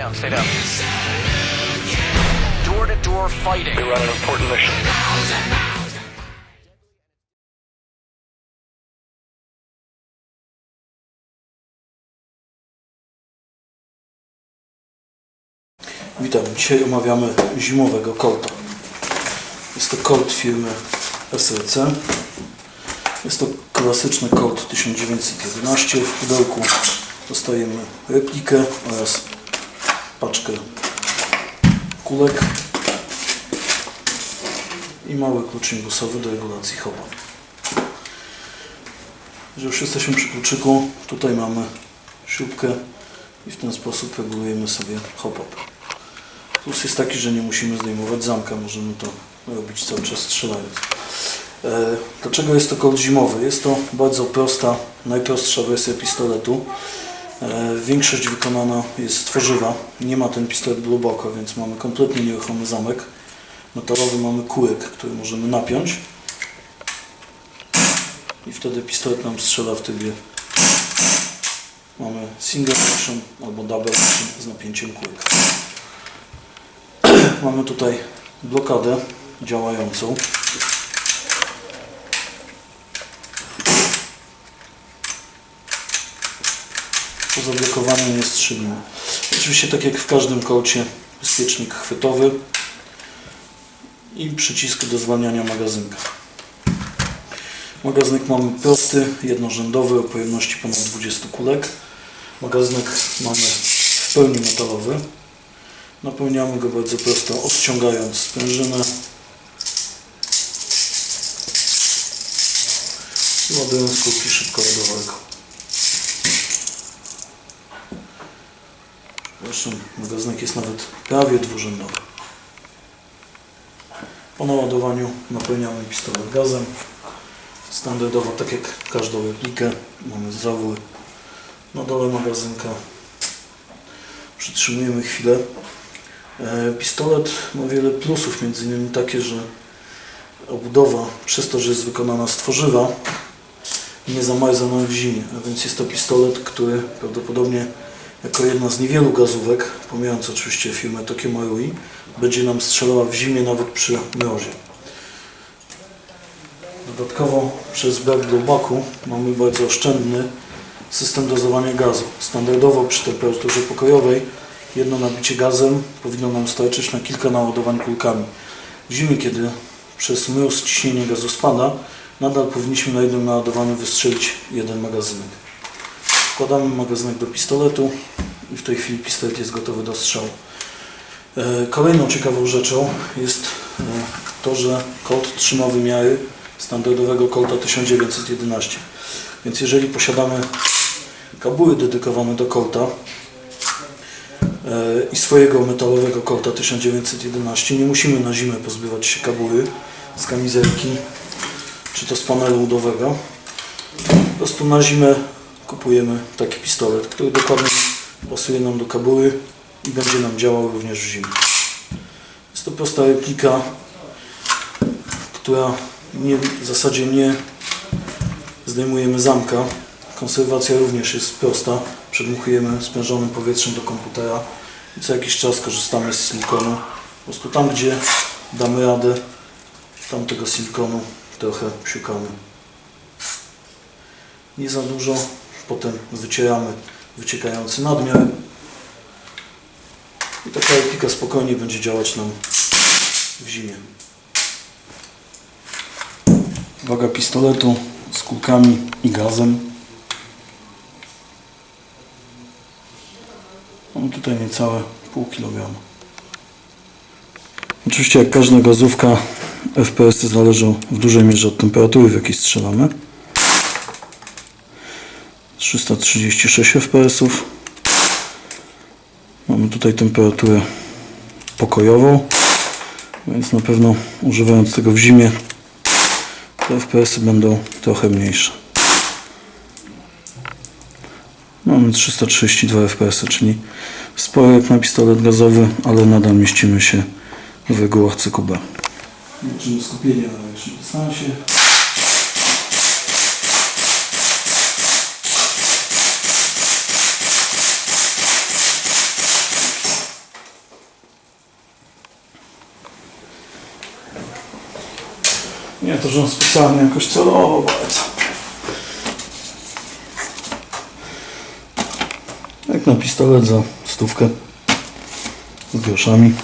down, stay down. Door to door fighting. You're on an important mission. Witam. Dzisiaj omawiamy zimowego Colta. Jest to Colt firmy SLC. Jest to klasyczny Colt 1911. W pudełku dostajemy replikę oraz paczkę kulek i mały klucznik busowy do regulacji chowa. Że już jesteśmy przy kluczyku, tutaj mamy śrubkę i w ten sposób regulujemy sobie hop-up. Plus jest taki, że nie musimy zdejmować zamka, możemy to robić cały czas strzelając. E, dlaczego jest to kolt zimowy? Jest to bardzo prosta, najprostsza wersja pistoletu. E, większość wykonana jest z tworzywa. Nie ma ten pistolet głęboko, więc mamy kompletnie nieruchomy zamek. Metalowy mamy kółek, który możemy napiąć. I wtedy pistolet nam strzela w trybie. Mamy single action albo double action z napięciem kółka. Mamy tutaj blokadę działającą. Po zablokowaniu nie strzelimy. Oczywiście tak jak w każdym kolcie bezpiecznik chwytowy i przycisk do zwalniania magazynka. Magazynek mamy prosty, jednorzędowy o pojemności ponad 20 kulek. Magazynek mamy w pełni metalowy. Napełniamy go bardzo prosto, odciągając sprężynę i ładując kulki szybkoładowego. Zresztą magazynek jest nawet prawie dwurzędowy. Po naładowaniu napełniamy pistolet gazem. Standardowo, tak jak każdą replikę, mamy zawór na dole magazynka. Przytrzymujemy chwilę. E, Pistolet ma wiele plusów, między innymi takie, że obudowa, przez to, że jest wykonana z tworzywa, nie zamarza nam w zimie, a więc jest to pistolet, który prawdopodobnie jako jedna z niewielu gazówek, pomijając oczywiście firmę Tokyo Marui, będzie nam strzelała w zimie nawet przy mrozie. Dodatkowo przez brak globaku mamy bardzo oszczędny system dozowania gazu. Standardowo przy temperaturze pokojowej jedno nabicie gazem powinno nam starczyć na kilka naładowań kulkami. W zimie, kiedy przez mróz ciśnienie gazu spada, nadal powinniśmy na jednym naładowaniu wystrzelić jeden magazynek. Wkładamy magazynek do pistoletu i w tej chwili pistolet jest gotowy do strzału. E, Kolejną ciekawą rzeczą jest e, to, że Colt trzyma wymiary standardowego Colta 1911. Więc jeżeli posiadamy kabuły dedykowane do Colta, i swojego metalowego Colta 1911. Nie musimy na zimę pozbywać się kabuły z kamizelki czy to z panelu udowego. Po prostu na zimę kupujemy taki pistolet, który dokładnie pasuje nam do kabuły i będzie nam działał również w zimie. Jest to prosta replika, która nie, w zasadzie nie zdejmujemy zamka. Konserwacja również jest prosta. Przedmuchujemy sprężonym powietrzem do komputera i co jakiś czas korzystamy z silikonu. Po prostu tam, gdzie damy radę, tam tego silikonu trochę psiukamy. Nie za dużo, potem wycieramy wyciekający nadmiar i taka replika spokojnie będzie działać nam w zimie. Waga pistoletu z kulkami i gazem. Mam tutaj niecałe pół kilograma. Oczywiście jak każda gazówka FPS zależą w dużej mierze od temperatury w jakiej strzelamy. 336 fps. Mamy tutaj temperaturę pokojową, więc na pewno używając tego w zimie te FPS będą trochę mniejsze. Mamy 332 fps, czyli sporo jak na pistolet gazowy, ale nadal mieścimy się w regułach CQB. Zobaczymy skupienie na najwyższym dystansie. Nie to, że on specjalnie jakoś celował bardzo. Jak na pistolet za stówkę z groszami.